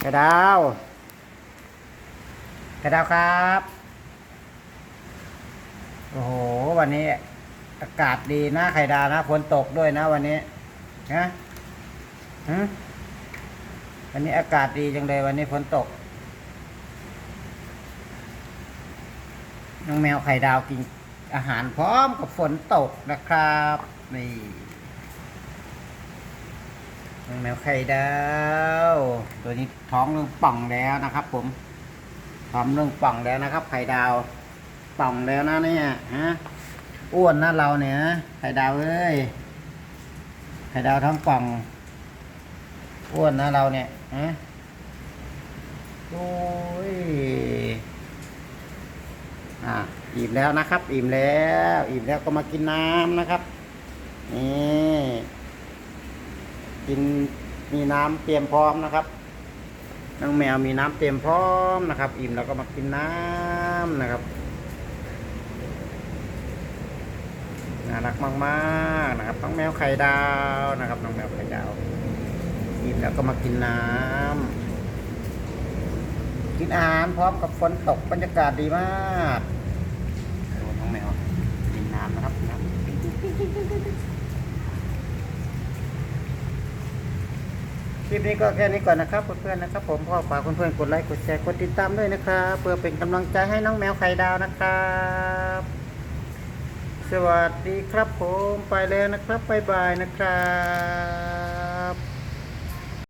ไข่ดาว ไข่ดาวครับ โอ้โห วันนี้อากาศดีนะไข่ดาวนะฝนตกด้วยนะ วันนี้นะหืมวันนี้อากาศดีจังเลย วันนี้ฝนตก น้องแมวไข่ดาวกินอาหารพร้อมกับฝนตกนะครับ นี่ น้องแมวไข่ดาว ตัวนี้ท้องเรื่องป่องแล้วนะครับ ผมท้องเรื่องป่องแล้วนะครับ ไข่ดาวป่องแล้วนะเนี่ยฮะอ้วนนะเราเนี่ยไข่ดาวเอ้ยไข่ดาวท้องป่อง อ้วนนะเราเนี่ยฮะโอ้ยอ่าอิ่มแล้วนะครับ อิ่มแล้ว อิ่มแล้วก็มากินน้ำนะครับนี่ กินมีน้ำเตรียมพร้อมนะครับน้องแมวมีน้ำเตรียมพร้อมนะครับ อิ่มแล้วก็มากินน้ำนะครับน่ารักมากๆนะครับน้องแมวไข่ดาวนะครับน้องแมวไข่ดาวอิ่มแล้วก็มากินน้ำกินอาหารพร้อมกับฝนตกบรรยากาศดีมากโอ้น้องแมวกินน้ำนะครับน้ำ คลิปนี้ก็แค่นี้ก่อนนะครับเพื่อนๆนะครับ ผมขอฝากเพื่อนๆกดไลค์กดแชร์กดติดตามด้วยนะครับเพื่อเป็นกำลังใจให้น้องแมวไข่ดาวนะครับ สวัสดีครับผมไปแล้วนะครับบ๊ายบายนะครับ